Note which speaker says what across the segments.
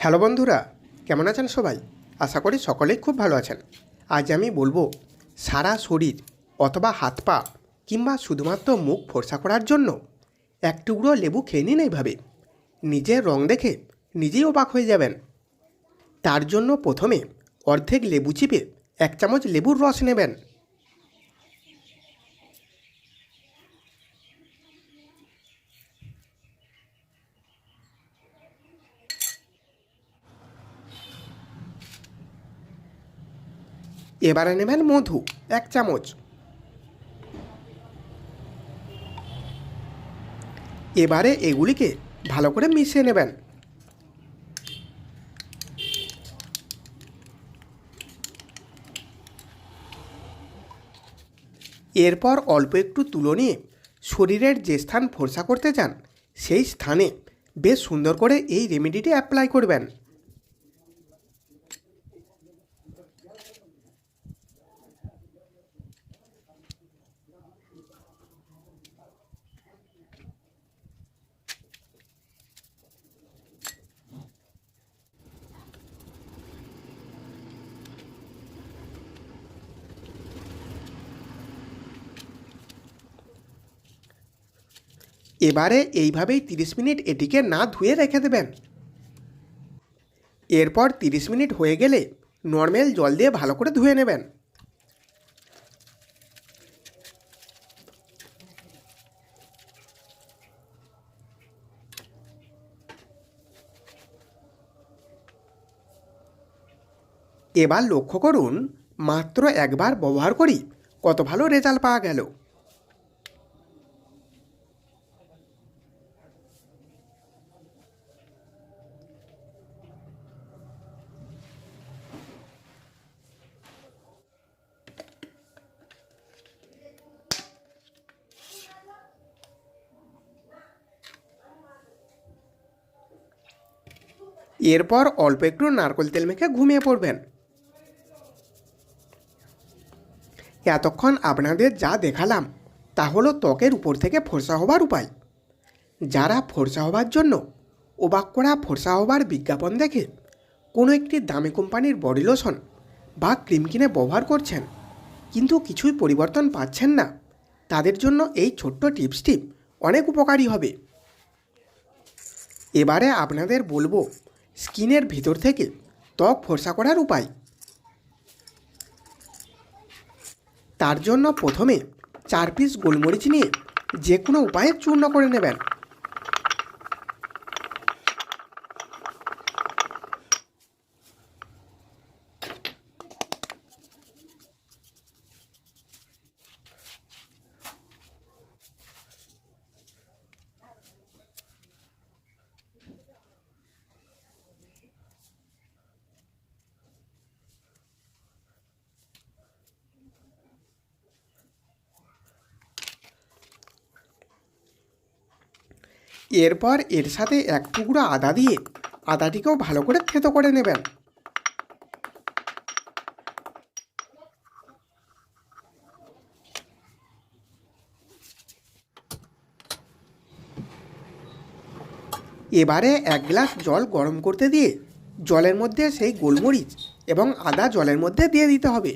Speaker 1: Hello বন্ধুরা, কেমন আছেন সবাই? আশা করি সকলেই খুব ভালো আছেন। আজ আমি বলব, সারা শরীর অথবা হাত পা কিংবা শুধুমাত্র মুখ ফর্সা করার জন্য এক টুকরো লেবু খেয়ে নিন এইভাবে। নিজের রং দেখে নিজেই অবাক হয়ে যাবেন। তার জন্য প্রথমে অর্ধেক লেবু চিপে এক চামচ লেবুর রস নেবেন। এবারে নেবেন মধু, এক চামচ। এবারে এগুলিকে ভালো করে মিশিয়ে নেবেন। এরপর অল্প একটু তুলো নিয়ে শরীরের যে স্থান ফর্সা করতে চান, সেই স্থানে বেশ সুন্দর করে এই রেমেডিটি অ্যাপ্লাই করবেন। এবারে এইভাবেই তিরিশ মিনিট এটিকে না ধুয়ে রেখে দেবেন। এরপর তিরিশ মিনিট হয়ে গেলে নর্মাল জল দিয়ে ভালো করে ধুয়ে নেবেন। এবার লক্ষ্য করুন, মাত্র একবার ব্যবহার করি কত ভালো রেজাল্ট পাওয়া গেল। এরপর অল্প একটু নারকেল তেল মেখে ঘুমিয়ে পড়বেন। এতক্ষণ আপনাদের যা দেখালাম, তা হলো ত্বকের উপর থেকে ফর্সা হবার উপায়। যারা ফর্সা হবার জন্য অবাক করা ফর্সা হবার বিজ্ঞাপন দেখে কোনো একটি দামি কোম্পানির বডি লোশন বা ক্রিম কিনে ব্যবহার করছেন, কিন্তু কিছুই পরিবর্তন পাচ্ছেন না, তাদের জন্য এই ছোট্ট টিপসটি অনেক উপকারী হবে। এবারে আপনাদের বলব স্কিনের ভিতর থেকে ত্বক ফর্সা করার উপায়। তার জন্য প্রথমে চার পিস গোলমরিচ নিয়ে যে কোনো উপায়ে চূর্ণ করে নেবেন। এরপর এর সাথে এক টুকরো আদা দিয়ে আদাটিকেও ভালো করে থেতো করে নেবেন। এবারে এক গ্লাস জল গরম করতে দিয়ে জলের মধ্যে সেই গোলমরিচ এবং আদা জলের মধ্যে দিয়ে দিতে হবে।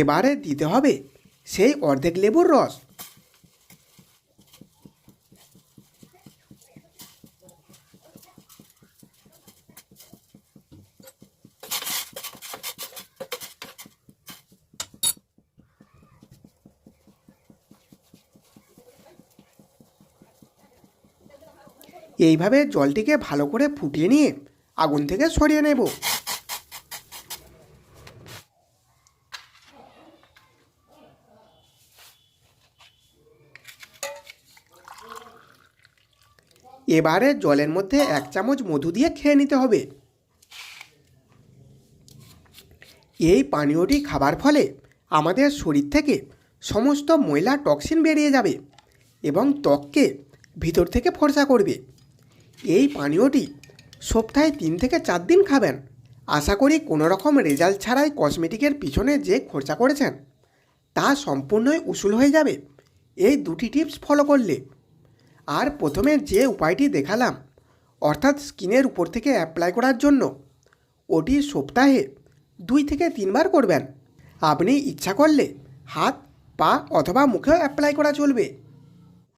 Speaker 1: এবারে দিতে হবে সেই অর্ধেক লেবুর রস। এইভাবে জলটিকে ভালো করে ফুটিয়ে নিয়ে আগুন থেকে সরিয়ে নেব। এবারে জলের মধ্যে এক চামচ মধু দিয়ে খেয়ে নিতে হবে। এই পানীয়টি খাবার ফলে আমাদের শরীর থেকে সমস্ত ময়লা টক্সিন বেরিয়ে যাবে এবং ত্বককে ভিতর থেকে ফর্সা করবে। এই পানীয়টি সপ্তাহে তিন থেকে চার দিন খাবেন। আশা করি কোনো রকম রেজাল্ট ছাড়াই কসমেটিকের পিছনে যে খরচা করেছেন, তা সম্পূর্ণই উসুল হয়ে যাবে। এই দুটি টিপস ফলো করলে আর প্রথমে যে উপায়টি দেখালাম, অর্থাৎ স্কিনের উপর থেকে অ্যাপ্লাই করার জন্য, ওটি সপ্তাহে দুই থেকে তিনবার করবেন। আপনি ইচ্ছা করলে হাত, পা অথবা মুখেও অ্যাপ্লাই করা চলবে।